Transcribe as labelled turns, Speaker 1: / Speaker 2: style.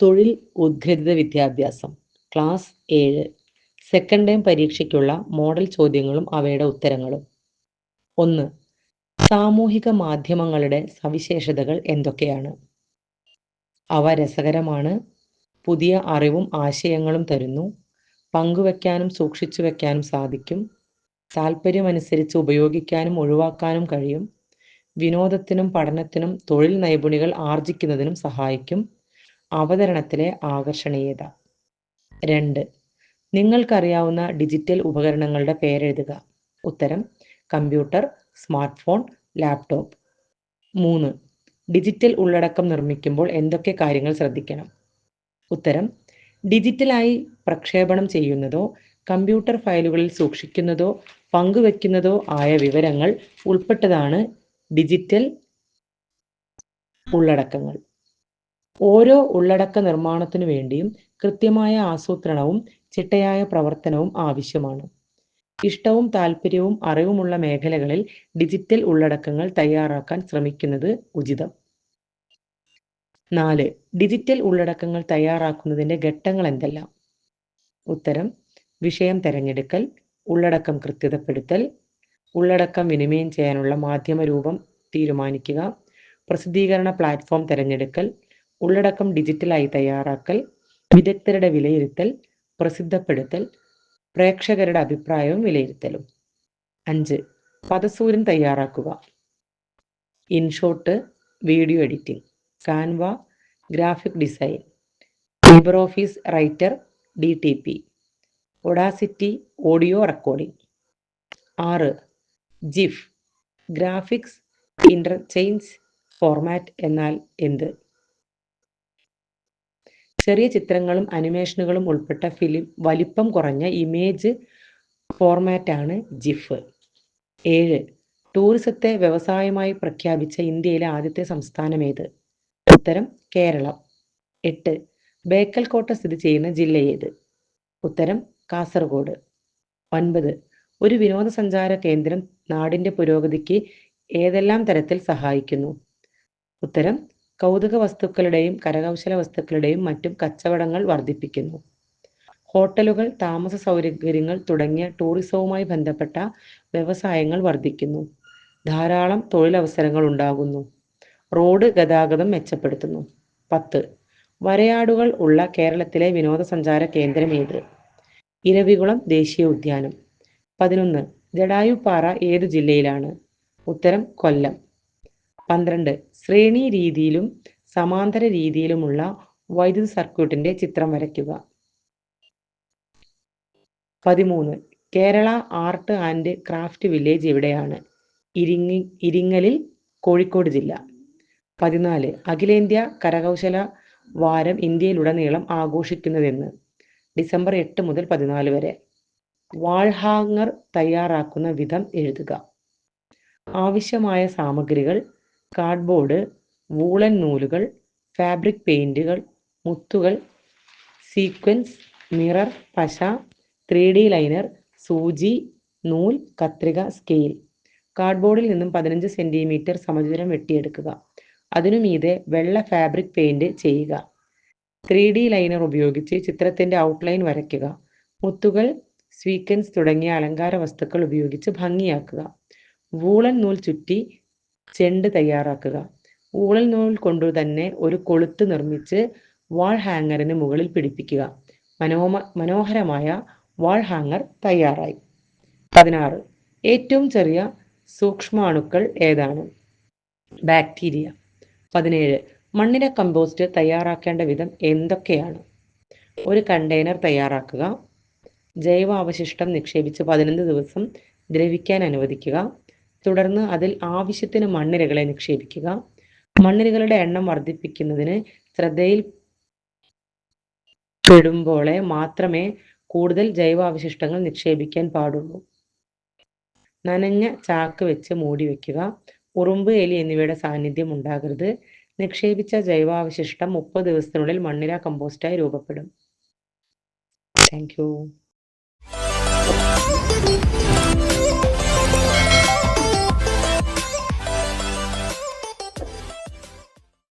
Speaker 1: തൊഴിൽ ഉദ്ഘരിത വിദ്യാഭ്യാസം ക്ലാസ് ഏഴ്. സെക്കൻഡ് ടൈം പരീക്ഷയ്ക്കുള്ള മോഡൽ ചോദ്യങ്ങളും അവയുടെ ഉത്തരങ്ങളും. ഒന്ന്. സാമൂഹിക മാധ്യമങ്ങളുടെ സവിശേഷതകൾ എന്തൊക്കെയാണ്? അവ രസകരമാണ് പുതിയ അറിവും ആശയങ്ങളും തരുന്നു പങ്കുവെക്കാനും സൂക്ഷിച്ചു വെക്കാനും സാധിക്കും താല്പര്യമനുസരിച്ച് ഉപയോഗിക്കാനും ഒഴിവാക്കാനും കഴിയും വിനോദത്തിനും പഠനത്തിനും തൊഴിൽ നൈപുണികൾ ആർജിക്കുന്നതിനും സഹായിക്കും അവതരണത്തിലെ ആകർഷണീയത. രണ്ട് നിങ്ങൾക്കറിയാവുന്ന ഡിജിറ്റൽ ഉപകരണങ്ങളുടെ പേരെഴുതുക. ഉത്തരം കമ്പ്യൂട്ടർ സ്മാർട്ട് ഫോൺ ലാപ്ടോപ്പ്. മൂന്ന് ഡിജിറ്റൽ ഉള്ളടക്കം നിർമ്മിക്കുമ്പോൾ എന്തൊക്കെ കാര്യങ്ങൾ ശ്രദ്ധിക്കണം? ഉത്തരം ഡിജിറ്റലായി പ്രക്ഷേപണം ചെയ്യുന്നതോ കമ്പ്യൂട്ടർ ഫയലുകളിൽ സൂക്ഷിക്കുന്നതോ പങ്കുവെക്കുന്നതോ ആയ വിവരങ്ങൾ ഉൾപ്പെട്ടതാണ് ഡിജിറ്റൽ ഉള്ളടക്കങ്ങൾ. ഓരോ ഉള്ളടക്ക നിർമ്മാണത്തിനു വേണ്ടിയും കൃത്യമായ ആസൂത്രണവും ചിട്ടയായ പ്രവർത്തനവും ആവശ്യമാണ്. ഇഷ്ടവും താല്പര്യവും അറിവുമുള്ള മേഖലകളിൽ ഡിജിറ്റൽ ഉള്ളടക്കങ്ങൾ തയ്യാറാക്കാൻ ശ്രമിക്കുന്നത് ഉചിതം. നാല് ഡിജിറ്റൽ ഉള്ളടക്കങ്ങൾ തയ്യാറാക്കുന്നതിന്റെ ഘട്ടങ്ങൾ എന്തെല്ലാം? ഉത്തരം വിഷയം തിരഞ്ഞെടുക്കൽ ഉള്ളടക്കം കൃത്യതപ്പെടുത്തൽ ഉള്ളടക്കം വിനിമയം ചെയ്യാനുള്ള മാധ്യമ രൂപം തീരുമാനിക്കുക പ്രസിദ്ധീകരണ പ്ലാറ്റ്ഫോം തിരഞ്ഞെടുക്കൽ ഉള്ളടക്കം ഡിജിറ്റലായി തയ്യാറാക്കൽ വിദഗ്ധരുടെ വിലയിരുത്തൽ പ്രസിദ്ധപ്പെടുത്തൽ പ്രേക്ഷകരുടെ അഭിപ്രായവും വിലയിരുത്തലും. അഞ്ച് പദസൂര്യൻ തയ്യാറാക്കുക. InShot video editing. Canva graphic design. LibreOffice Writer D T P. Audacity audio recording. ആറ് ജിഫ്. ഗ്രാഫിക്സ് ഇന്റർചെയിൻസ് ഫോർമാറ്റ് എന്നാൽ എന്ത്? ചെറിയ ചിത്രങ്ങളും അനിമേഷനുകളും ഉൾപ്പെട്ട ഫിലിം വലിപ്പം കുറഞ്ഞ ഇമേജ് ഫോർമാറ്റാണ് ജിഫ്. ഏഴ് ടൂറിസത്തെ വ്യവസായമായി പ്രഖ്യാപിച്ച ഇന്ത്യയിലെ ആദ്യത്തെ സംസ്ഥാനം ഏത്? ഉത്തരം കേരളം. എട്ട് ബേക്കൽ കോട്ട സ്ഥിതി ചെയ്യുന്ന ജില്ല ഏത്? ഉത്തരം കാസർഗോഡ്. ഒൻപത് ഒരു വിനോദസഞ്ചാര കേന്ദ്രം നാടിന്റെ പുരോഗതിക്ക് ഏതെല്ലാം തരത്തിൽ സഹായിക്കുന്നു? ഉത്തരം കൗതുക വസ്തുക്കളുടെയും കരകൗശല വസ്തുക്കളുടെയും മറ്റും കച്ചവടങ്ങൾ വർദ്ധിപ്പിക്കുന്നു. ഹോട്ടലുകൾ താമസ സൗകര്യങ്ങൾ തുടങ്ങിയ ടൂറിസവുമായി ബന്ധപ്പെട്ട വ്യവസായങ്ങൾ വർദ്ധിക്കുന്നു. ധാരാളം തൊഴിലവസരങ്ങൾ ഉണ്ടാകുന്നു. റോഡ് ഗതാഗതം മെച്ചപ്പെടുത്തുന്നു. പത്ത്. വരയാടുകൾ ഉള്ള കേരളത്തിലെ വിനോദസഞ്ചാര കേന്ദ്രം ഏത്? ഇരവികുളം ദേശീയ ഉദ്യാനം. പതിനൊന്ന്. ജടായുപ്പാറ ഏത് ജില്ലയിലാണ്? ഉത്തരം കൊല്ലം. പന്ത്രണ്ട്. ശ്രേണി രീതിയിലും സമാന്തര രീതിയിലുമുള്ള വൈദ്യുത സർക്യൂട്ടിന്റെ ചിത്രം വരയ്ക്കുക. പതിമൂന്ന്. Kerala art and craft village എവിടെയാണ്? ഇരിങ്ങി ഇരിങ്ങലിൽ കോഴിക്കോട് ജില്ല. പതിനാല്. അഖിലേന്ത്യാ കരകൗശല വാരം ഇന്ത്യയിലുടനീളം ആഘോഷിക്കുന്നതെന്ന്. ഡിസംബർ എട്ട് മുതൽ പതിനാല് വരെ. വാൾഹാങ്ങർ തയ്യാറാക്കുന്ന വിധം എഴുതുക. ആവശ്യമായ സാമഗ്രികൾ കാർഡ്ബോർഡ് വൂളൻ നൂലുകൾ ഫാബ്രിക് പെയിന്റുകൾ മുത്തുകൾ സീക്വൻസ് മിറർ പശ ത്രീ ഡി ലൈനർ സൂചി നൂൽ കത്രിക സ്കെയിൽ. കാർഡ്ബോർഡിൽ നിന്നും പതിനഞ്ച് സെന്റിമീറ്റർ സമചതുരം വെട്ടിയെടുക്കുക. അതിനുമീതെ വെള്ള ഫാബ്രിക് പെയിന്റ് ചെയ്യുക. ത്രീ ഡി ലൈനർ ഉപയോഗിച്ച് ചിത്രത്തിന്റെ ഔട്ട്ലൈൻ വരയ്ക്കുക. മുത്തുകൾ സ്വീക്കൻസ് തുടങ്ങിയ അലങ്കാര വസ്തുക്കൾ ഉപയോഗിച്ച് ഭംഗിയാക്കുക. വൂളൻ നൂൽ ചുറ്റി ചെണ്ട് തയ്യാറാക്കുക. ഊളൽ നൂൽ കൊണ്ടു തന്നെ ഒരു കൊളുത്ത് നിർമ്മിച്ച് വാൾ ഹാങ്ങറിന് മുകളിൽ പിടിപ്പിക്കുക. മനോമ മനോഹരമായ വാൾ ഹാങ്ങർ തയ്യാറായി. പതിനാറ്. ഏറ്റവും ചെറിയ സൂക്ഷ്മാണുക്കൾ ഏതാണ്? ബാക്ടീരിയ. പതിനേഴ്. മണ്ണിര കമ്പോസ്റ്റ് തയ്യാറാക്കേണ്ട വിധം എന്തൊക്കെയാണ്? ഒരു കണ്ടെയ്നർ തയ്യാറാക്കുക. ജൈവ അവശിഷ്ടം നിക്ഷേപിച്ച് പതിനൊന്ന് ദിവസം ദ്രവിക്കാൻ അനുവദിക്കുക. തുടർന്ന് അതിൽ ആവശ്യത്തിന് മണ്ണിരകളെ നിക്ഷേപിക്കുക. മണ്ണിരകളുടെ എണ്ണം വർദ്ധിപ്പിക്കുന്നതിന് ശ്രദ്ധയിൽ പെടുമ്പോളെ മാത്രമേ കൂടുതൽ ജൈവാവശിഷ്ടങ്ങൾ നിക്ഷേപിക്കാൻ പാടുള്ളൂ. നനഞ്ഞ ചാക്ക് വെച്ച് മൂടി വെക്കുക. ഉറുമ്പ് എലി എന്നിവയുടെ സാന്നിധ്യം ഉണ്ടാകരുത്. നിക്ഷേപിച്ച ജൈവാവശിഷ്ടം മുപ്പത് ദിവസത്തിനുള്ളിൽ മണ്ണിര കമ്പോസ്റ്റായി രൂപപ്പെടും. Thank you.